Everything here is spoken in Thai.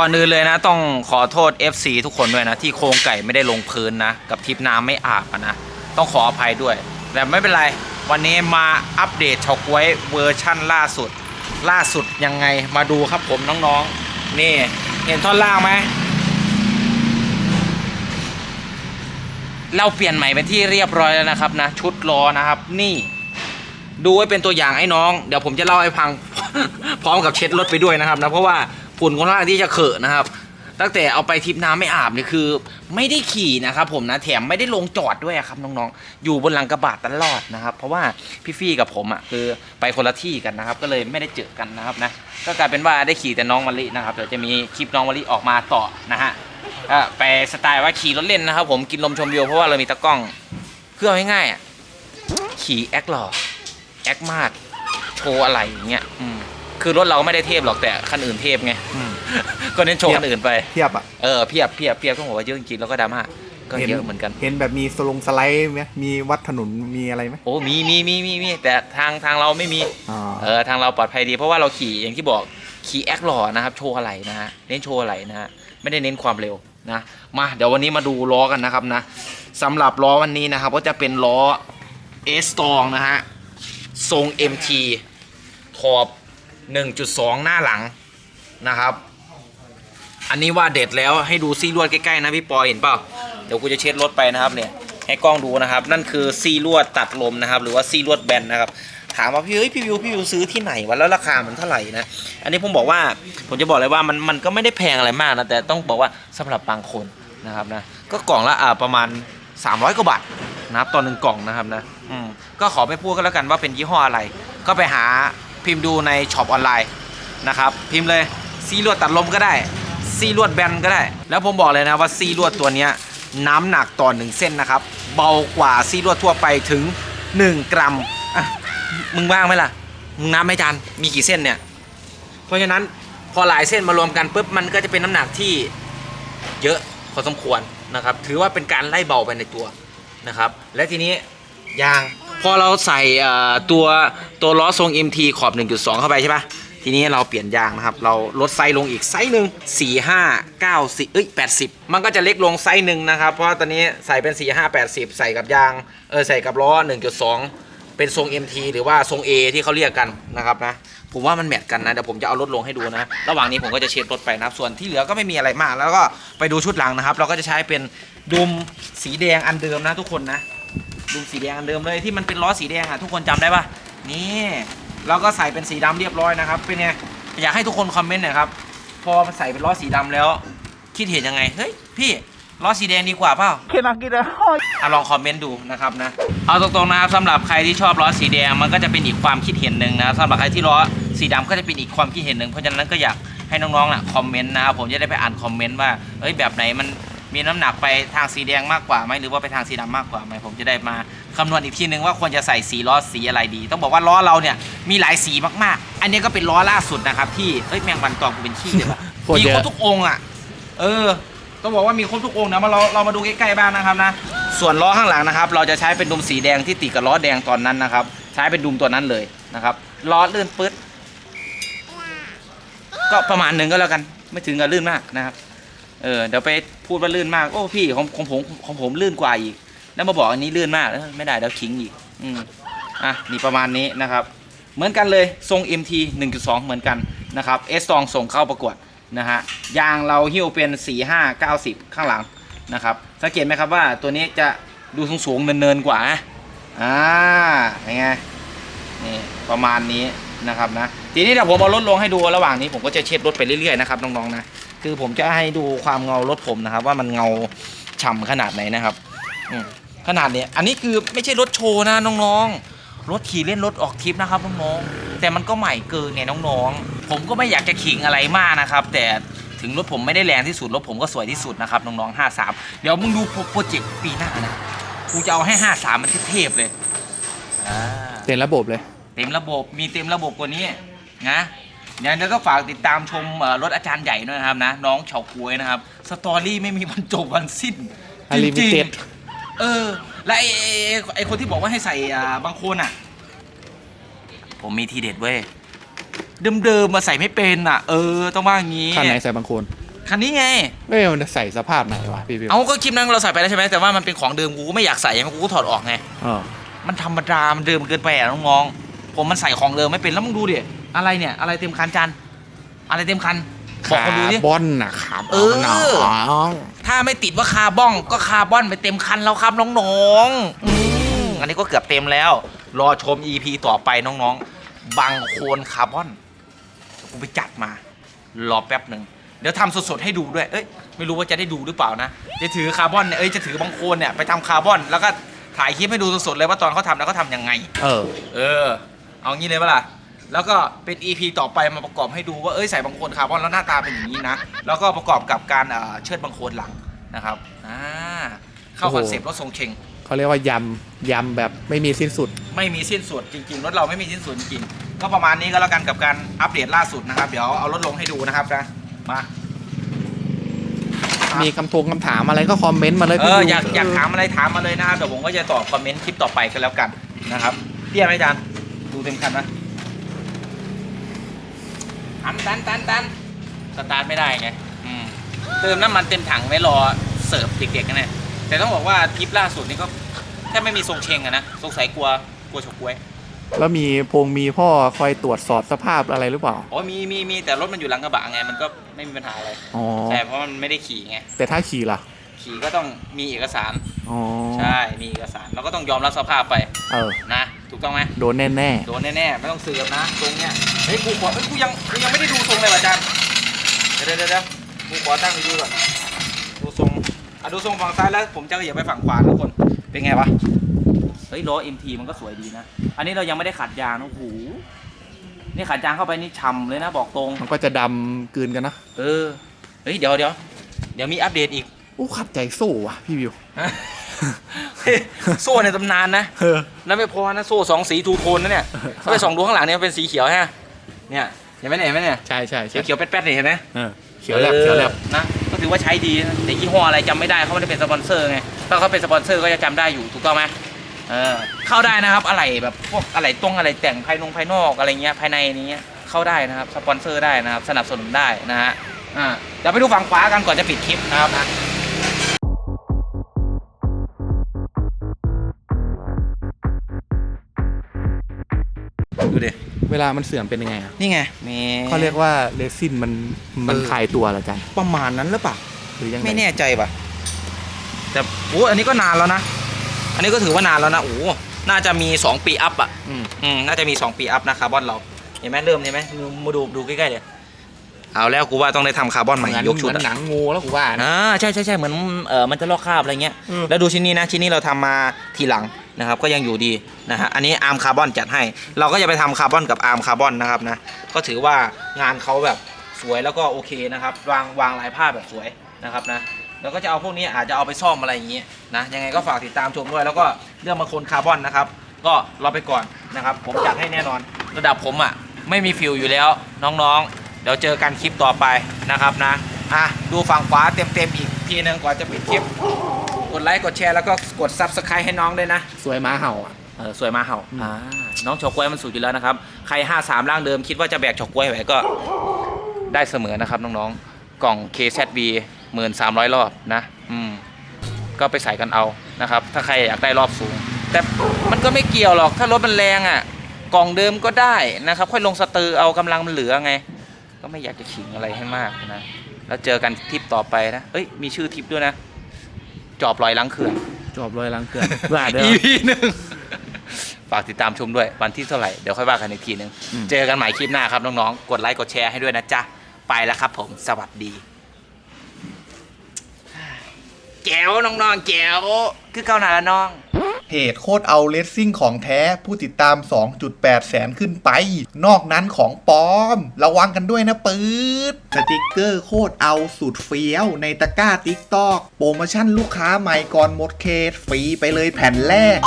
ก่อนอื่นเลยนะต้องขอโทษ FC ทุกคนด้วยนะ ที่โครงไก่ไม่ได้ลงพื้นนะ กับทิปน้ำไม่อาบอะนะ ต้องขออภัยด้วย แต่ไม่เป็นไร วันนี้มาอัปเดตเฉาก๊วยเวอร์ชั่นล่าสุด ล่าสุดยังไงมาดูครับผมน้องๆ นี่ เห็นท่อนล่างไหมเราเปลี่ยนใหม่เป็นที่เรียบร้อยแล้วนะครับนะ ชุดล้อนะครับนี่ ดูไว้เป็นตัวอย่างให้น้อง เดี๋ยวผมจะเล่าให้ฟัง พร้อมกับเช็ดรถไปด้วยนะครับนะเพราะว่า ฝุ่นค่อนข้างที่จะเขอะนะครับ ตั้งแต่เอาไปทริปน้ำไม่อาบนี่คือ ไม่ได้ขี่นะครับ ผมนะแถมไม่ได้ลงจอดด้วยครับน้องๆ อยู่บนหลังกระบะตลอดนะครับ เพราะว่าพี่ฟี่กับผมอะคือไปคนละที่กันนะครับ ก็เลยไม่ได้เจอกันนะครับนะก็กลายเป็นว่าได้ขี่แต่น้องมะลินะครับเดี๋ยวจะมีคลิปน้องมะลิออกมาต่อนะฮะก็ไปสไตล์ว่าขี่รถเล่นนะครับ ผมกินลมชมวิวเพราะว่าเรามีตะกล้องเพื่อง่ายๆอะขี่แอคหล่อแอคมากโชว์อะไรอย่างเงี้ยอืม คือรถเราไม่ได้เทพหรอกแต่คันอื่นเทพไง อืม ก็เน้นโชว์คันอื่นไป เทียบอะเออเพียบเพียบเพียบต้องบอกว่าเยอะจริงๆแล้วก็ดราม่าก็เยอะเหมือนกัน เห็นแบบมีสลงสไลด์ไหมมีวัดถนนมีอะไรไหมโอ้มีมีมีมีมีแต่ทางทางเราไม่มี อ๋อเออทางเราปลอดภัยดีเพราะว่าเราขี่อย่างที่บอกขี่แอคหล่อนะครับโชว์อะไรนะฮะเน้นโชว์อะไรนะฮะไม่ได้เน้นความเร็วนะมาเดี๋ยววันนี้มาดูล้อกันนะครับนะสำหรับล้อวันนี้นะครับก็จะเป็นล้อเอสตองนะฮะทรง MT ขอบ 1.2 หน้าหลังนะครับ อันนี้ว่าเด็ดแล้วให้ดูซี่ลวดใกล้ๆนะพี่ปอยเห็นเปล่าเดี๋ยวกูจะเช็ดรถไปนะครับเนี่ยให้กล้องดูนะครับ นั่นคือซี่ลวดตัดลมนะครับ หรือว่าซี่ลวดแบนนะครับถามว่าพี่เฮ้ยพี่วิวพี่วิวซื้อที่ไหนวะแล้วราคามันเท่าไหร่นะอันนี้ผมบอกว่าผมจะบอกเลยว่ามันมันก็ไม่ได้แพงอะไรมากนะแต่ต้องบอกว่าสำหรับบางคนนะครับนะก็กล่องละอ่าประมาณ 300กว่าบาทนะครับต่อหนึ่งกล่องนะครับนะอืมก็ขอไม่พูดก็แล้วกันว่าเป็นยี่ห้ออะไร ก็ไปหา พิมพ์ดูในช็อปออนไลน์นะครับพิมพ์เลยซีลวดตัดลมก็ได้ซีลวดแบนก็ได้ แล้วผมบอกเลยนะว่าซีลวดตัวนี้น้ำหนักต่อหนึ่งเส้นนะครับ เบากว่าซีลวดทั่วไปถึง 1 กรัมอะมึงว่างไหมล่ะมึงนับไหมจันมีกี่เส้นเนี่ย เพราะฉะนั้นพอหลายเส้นมารวมกันปุ๊บมันก็จะเป็นน้ำหนักที่เยอะพอสมควรนะครับ ถือว่าเป็นการไล่เบาไปในตัวนะครับ และทีนี้ยาง พอเราใส่ตัวตัวล้อทรง MT ขอบ 1.2 เข้าไปใช่ปะทีนี้เราเปลี่ยนยางนะครับ เราลดไซส์ลงอีกไซส์หนึ่ง4 5 9 10เอ้ย80 มันก็จะเล็กลงไซส์หนึ่งนะครับ เพราะตอนนี้ใส่เป็น 4 5 80 ใส่กับยางเออใส่กับล้อ 1.2 เป็นทรง MT หรือว่าทรง A ที่เขาเรียกกันนะครับนะผมว่ามันแมทกันนะเดี๋ยวผมจะเอารถลงให้ดูนะ ระหว่างนี้ผมก็จะเช็ดรถไปนะครับส่วนที่เหลือก็ไม่มีอะไรมาก แล้วก็ไปดูชุดหลังนะครับ เราก็จะใช้เป็นดุมสีแดงอันเดิมนะทุกคนนะ ดุมสีแดงอันเดิมเลยที่มันเป็นล้อสีแดงอะทุกคนจำได้ปะนี่เราก็ใส่เป็นสีดำเรียบร้อยนะครับ เป็นไงอยากให้ทุกคนคอมเมนต์หน่อยครับพอใส่เป็นล้อสีดำแล้ว คิดเห็นยังไงเฮ้ยพี่ล้อสีแดงดีกว่าเปล่าเคนักกินแล้วอะลองคอมเมนต์ดูนะครับนะ เอาตรงๆนะครับสำหรับใครที่ชอบล้อสีแดงมันก็จะเป็นอีกความคิดเห็นหนึ่งนะครับสำหรับใครที่ล้อสีดำก็จะเป็นอีกความคิดเห็นหนึ่งเพราะฉะนั้นก็อยากให้น้องๆน่ะคอมเมนต์นะครับผมจะได้ไปอ่านคอมเมนต์ว่าเอ้ยแบบไหนมัน มีน้ำหนักไปทางสีแดงมากกว่าไหมหรือว่าไปทางสีดำมากกว่าไหมผมจะได้มาคำนวณอีกทีนึงว่าควรจะใส่สีล้อสีอะไรดี ต้องบอกว่าล้อเราเนี่ยมีหลายสีมากๆ อันนี้ก็เป็นล้อล่าสุดนะครับที่เอ้ยแมงวันตอมกูเป็นขี้เลยว่ะโคตรมีเยอะครบทุกองค์อะ เออ ต้องบอกว่ามีครบทุกองค์นะมาเราเรามาดูใกล้ๆบ้างนะครับนะส่วนล้อข้างหลังนะครับ เราจะใช้เป็นดุมสีแดงที่ติดกับล้อแดงตอนนั้นนะครับ ใช้เป็นดุมตัวนั้นเลยนะครับล้อลื่นปึ๊ดก็ประมาณหนึ่งก็แล้วกัน ไม่ถึงกับลื่นมากนะครับ เออเดี๋ยวไปพูดว่าลื่นมาก โอ้พี่ของของผมของผมลื่นกว่าอีก แล้วมาบอกอันนี้ลื่นมากเออไม่ได้เดี๋ยวขิงอีก อืมอะนี่ประมาณนี้นะครับ เหมือนกันเลยทรง MT 1.2 เหมือนกันนะครับ S 2ส่งเข้าประกวดนะฮะยางเราหิ้วเป็น 4 5 90 ข้างหลังนะครับสังเกตไหมครับว่าตัวนี้จะดูสูงสูงเนินๆกว่านะอ่าเป็นไงนี่ประมาณนี้นะครับนะ ทีนี้เดี๋ยวผมเอารถลงให้ดูระหว่างนี้ผมก็จะเช็ดรถไปเรื่อยๆนะครับน้องๆนะคือผมจะให้ดูความเงารถผมนะครับ ว่ามันเงาฉ่ำขนาดไหนนะครับอืมขนาดเนี้ยอันนี้คือไม่ใช่รถโชว์นะน้องๆ รถขี่เล่นรถออกทริปนะครับน้องๆแต่มันก็ใหม่เกินไงน้องๆ ผมก็ไม่อยากจะขิงอะไรมากนะครับ แต่ถึงรถผมไม่ได้แรงที่สุดรถผมก็สวยที่สุดนะครับน้องๆ53 เดี๋ยวมึงดูโปรเจกต์ปีหน้านะกูจะเอาให้53มันเทพๆเลยอ่าเต็มระบบเลย เต็มระบบมีเต็มระบบกว่านี้ นะอย่างนั้นก็ฝากติดตามชมเอ่อรถอาจารย์ใหญ่ด้วยนะครับนะน้องเฉาก้วยนะครับสตอรี่ไม่มีวันจบวันสิ้นจริง Unlimited ๆเออ และไอ้ไอ้ไอ้ไอ้คนที่บอกว่าให้ใส่อ่าบางคนอะ ผมมีทีเด็ดเว้ยเดิมๆมาใส่ไม่เป็นอะ เออ ต้องว่างี้คันไหนใส่บางคนคันนี้ไงเอ้ยมันจะใส่สภาพไหนวะพี่บิวเอาก็คลิปนั้นเราใส่ไปแล้วใช่ไหมแต่ว่ามันเป็นของเดิมกูก็ไม่อยากใส่ยังไงกูก็ถอดออกไงเออมันธรรมดามันเดิมเกินไปอะน้องๆผมมันใส่ของเดิมไม่เป็นแล้วมึงดูดิ อะไรเนี่ย อะไรเต็มคันจานอะไรเต็มคันบอกคนดูดิ คาร์บอนนะครับเออน้องถ้าไม่ติดว่าคาร์บอนก็คาร์บอนไปเต็มคันแล้วครับน้องๆอืมอันนี้ก็เกือบเต็มแล้ว รอชม EP ต่อไปน้องๆ บังโคนคาร์บอนเดี๋ยวกูไปจัดมา รอแป๊บหนึ่ง เดี๋ยวทำสดๆให้ดูด้วย เอ้ย ไม่รู้ว่าจะได้ดูหรือเปล่านะ จะถือคาร์บอนเนี่ย เอ้ย จะถือบังโคนเนี่ยไปทำคาร์บอน แล้วก็ถ่ายคลิปให้ดูสดๆเลยว่าตอนเขาทำแล้วเขาทำยังไง เออ เออ เอางี้เลยปะล่ะ แล้วก็เป็น EP ต่อไปมาประกอบให้ดูว่าเอ้ยใส่บางโคลนคาร์บอนแล้วหน้าตาเป็นอย่างนี้นะ แล้วก็ประกอบกับการเอ่อเชิดบางโคลนหลังนะครับอ่าเข้าโอ้โหคอนเซปต์รถทรงเชง เขาเรียกว่ายำยำแบบไม่มีสิ้นสุด ไม่มีสิ้นสุดจริงๆ รถเราไม่มีสิ้นสุดจริงๆก็ประมาณนี้ก็แล้วกันกับการอัปเดตล่าสุดนะครับ เดี๋ยวเอารถลงให้ดูนะครับนะมามีคำทวงคำถามอะไรก็คอมเมนต์มาเลยเอพี่อบิวอยากอยากถามอะไรถามมาเลยนะครับเดี๋ยวผมก็จะตอบคอมเมนต์คลิปต่อไปกันแล้วกันนะครับเตี้ยไหมอาจารย์ดูเต็มคันนะ อันตันตันตันสตาร์ทไม่ได้ไงอืมเติมน้ำมันเต็มถังไว้รอเสิร์ฟเด็กๆกันเนี่ยแต่ต้องบอกว่าทริปล่าสุดนี่ก็แทบไม่มีทรงเชงอะนะสงสัยกลัวกลัวฉกกล้วยแล้วมีพงมีพ่อคอยตรวจสอบสภาพอะไรหรือเปล่า อ๋อมีมีมีแต่รถมันอยู่หลังกระบะไงมันก็ไม่มีปัญหาอะไรอ๋อใช่เพราะมันไม่ได้ขี่ไงแต่ถ้าขี่ล่ะ ขี่ก็ต้องมีเอกสารอ๋อใช่มีเอกสารเราก็ต้องยอมรับสภาพไปเออนะ ถูกต้องไหมโดนแน่โดนแน่ๆไม่ต้องเสือกนะตรงเนี้ยเฮ้ยกูขอเฮ้ยกูยังกูยังไม่ได้ดูทรงเลยว่ะอาจารย์เดี๋ยวเดี๋ยวเดี๋ยวกูขอตั้งไปดูก่อนดูทรงอะดูทรงฝั่งซ้ายแล้วผมจะเหยียบไปฝั่งขวาทุกคนเป็นไงวะเฮ้ยล้อ MT มันก็สวยดีนะ อันนี้เรายังไม่ได้ขัดยางนะโอ้โหนี่ขัดยางเข้าไปนี่ช่ำเลยนะบอกตรงๆมันก็จะดำกลืนกันนะเออเฮ้ยเดี๋ยวเดี๋ยวเดี๋ยวมีอัปเดตอีกอู้ขัดใจโซ่ว่ะพี่บิวเฮ้ย โซ่ในตำนานนะเออแล้วไม่พอนะโซ่สองสีทูโทนนะเนี่ยเขาไปส่องดูข้างหลังเนี่ยมันเป็นสีเขียวฮะเนี่ยเห็นไหมเนี่ยเห็นไหมเนี่ยใช่ใช่เขีใช่ยวเขียวๆแป๊ดๆเนี่ยเห็นไหมเออเขียวแลบเขียวแลบออนะก็ถือว่าใช้ดีนะแต่ยี่ห้ออะไรจำไม่ได้เขาไม่ได้เป็นสปอนเซอร์ไงถ้าเขาเป็นสปอนเซอร์ก็จะจำได้อยู่ถูกต้องไหมเออเข้าได้นะครับอะไรแบบพวกอะไรตรงอะไรแต่งภายนงภายนอกอะไรเงี้ยภายในนี้เข้าได้นะครับสปอนเซอร์ได้นะครับสนับสนุนได้นะฮะอ่าเดี๋ยวไปดูฝั่งขวากันก่อนจะปิดคลิปนะครับนะ ดูดิเวลามันเสื่อมเป็นยังไงอะนี่ไงนี่เขาเรียกว่าเรซินมันมันเออคลายตัวเหรอจ๊ะประมาณนั้นหรือเปล่าหรือยังไงไม่แน่ใจป่ะแต่โอ้อันนี้ก็นานแล้วนะ อันนี้ก็ถือว่านานแล้วนะโอ้น่าจะมี 2 ปีอัพอะอืมอืมน่าจะมี 2 ปีอัพนะคาร์บอนเราเห็นไหมเริ่มเห็นไหมดูมาดูดูใกล้ๆเดี๋ยวเอาแล้วกูว่าต้องได้ทำคาร์บอนใหม่เหมือนยกชุดเหมือนหอะนังงูแล้วกูว่านะอ่าใช่ใช่ใช่เหมือนเออมันจะลอกคราบอะไรเงี้ยอืมแล้วดูชิ้นนี้นะชิ้นนี้เราทำมาทีหลัง นะครับก็ยังอยู่ดีนะฮะอันนี้อาร์มคาร์บอนจัดให้ เราก็จะไปทำคาร์บอนกับอาร์มคาร์บอนนะครับนะก็ถือว่างานเขาแบบสวยแล้วก็โอเคนะครับวางวางลายผ้าแบบสวยนะครับนะแล้วก็จะเอาพวกนี้อาจจะเอาไปซ่อมอะไรอย่างงี้นะยังไงก็ฝากติดตามชมด้วย แล้วก็เรื่องมาโคนคาร์บอนนะครับ ก็รอไปก่อนนะครับ ผมจัดให้แน่นอนระดับผมอะไม่มีฟิลอยู่แล้วน้องๆ เดี๋ยวเจอกันคลิปต่อไปนะครับนะอะดูฝั่งขวาเต็มๆอีกทีนึงก่อนจะปิดคลิป กดไลค์กดแชร์แล้วก็กด subscribe ให้น้องด้วยนะ สวยม้าเห่าอะ เออสวยมากเห่าอืมอ่าน้องเฉาก๊วยมันสุดอยู่แล้วนะครับ ใคร 53ร่างเดิมคิดว่าจะแบกเฉาก๊วยไหวก็ได้เสมอนะครับน้องๆ กล่อง KZV 1300 รอบนะอืมก็ไปใส่กันเอานะครับ ถ้าใครอยากได้รอบสูง แต่มันก็ไม่เกี่ยวหรอกถ้ารถมันแรงอะ กล่องเดิมก็ได้นะครับ ค่อยลงสเตอร์เอากำลังมันเหลือไง ก็ไม่อยากจะขิงอะไรให้มากนะ แล้วเจอกันทริปต่อไปนะเอ้ยมีชื่อทริปด้วยนะ จอบลอยล้างเขื่อนจอบรอยลังเกลือนว่าเด้อ EP หนึ่งฝากติดตามชมด้วยวันที่เท่าไหร่ เดี๋ยวค่อยว่ากันอีกทีหนึง อืม เจอกันใหม่คลิปหน้าครับน้องๆ กดไลค์กดแชร์ให้ด้วยนะจ๊ะ ไปแล้วครับผมสวัสดีแจ๋วน้องๆแจ๋วคือเก้าหนาละน้อง เพจโคตรเอาเลสซิ่งของแท้ผู้ติดตาม 2.8 แสนขึ้นไป นอกนั้นของปลอม ระวังกันด้วยนะปืดสติกเกอร์โคตรเอาสุดเฟี้ยว ในตะกร้าติ๊กตอกโปรโมชั่นลูกค้าใหม่ก่อนหมดเขตฟรีไปเลยแผ่นแรก